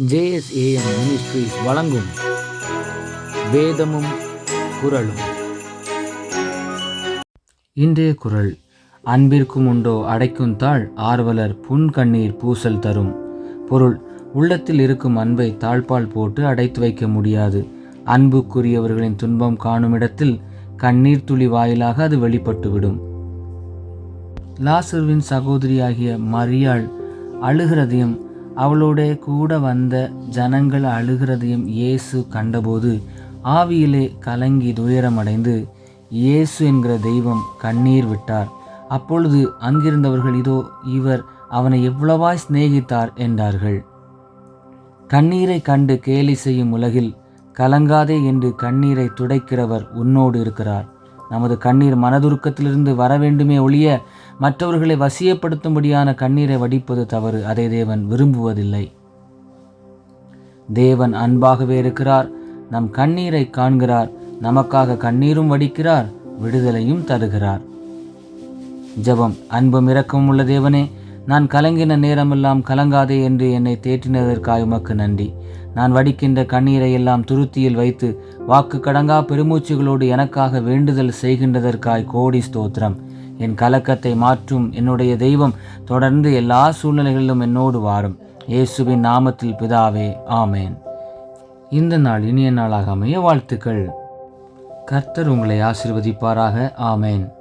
JSAM ministries வழங்கும் வேதமும் குரலும் இன்றைய குரல் அன்பிற்கும் உண்டோ அடைக்கும் தாழ் ஆர்வலர் புன் கண்ணீர் பூசல் தரும். பொருள் உள்ளத்தில் இருக்கும் அன்பை தாழ்பால் போட்டு அடைத்து வைக்க முடியாது. அன்புக்குரியவர்களின் துன்பம் காணும் இடத்தில் கண்ணீர் துளி வாயிலாக அது வெளிப்பட்டுவிடும். லாசர்வின் சகோதரியாகிய மரியாள் அழுகிறதையும் அவளோட கூட வந்த ஜனங்கள் அழுகிறதையும் இயேசு கண்டபோது ஆவியிலே கலங்கி துயரமடைந்து இயேசு என்கிற தெய்வம் கண்ணீர் விட்டார். அப்பொழுது அங்கிருந்தவர்கள் இதோ இவர் அவனை எவ்வளவாய் சிநேகித்தார் என்றார்கள். கண்ணீரை கண்டு கேலி செய்யும் உலகில் கலங்காதே என்று கண்ணீரை துடைக்கிறவர் உன்னோடு இருக்கிறார். நமது கண்ணீர் மனதுருக்கத்திலிருந்து வர வேண்டுமே ஒழிய மற்றவர்களை வசியப்படுத்தும்படியான கண்ணீரை வடிப்பது தவறு. அதை தேவன் விரும்புவதில்லை. தேவன் அன்பாகவே இருக்கிறார். நம் கண்ணீரை காண்கிறார். நமக்காக கண்ணீரும் வடிக்கிறார். விடுதலையும் தருகிறார். ஜெபம் அன்பும் இரக்கமும் உள்ள தேவனே நான் கலங்கின நேரமெல்லாம் கலங்காதே என்று என்னை தேற்றினதற்காய் உமக்கு நன்றி. நான் வடிக்கின்ற கண்ணீரை எல்லாம் துருத்தியில் வைத்து வாக்கு கடங்கா பெருமூச்சுகளோடு எனக்காக வேண்டுதல் செய்கின்றதற்காய் கோடி ஸ்தோத்திரம். என் கலக்கத்தை மாற்றும் என்னுடைய தெய்வம் தொடர்ந்து எல்லா சூழ்நிலைகளிலும் என்னோடு வாரும். இயேசுவின் நாமத்தில் பிதாவே ஆமேன். இந்த நாள் இனிய நாளாக அமைய வாழ்த்துக்கள். கர்த்தர் உங்களை ஆசிர்வதிப்பாராக ஆமேன்.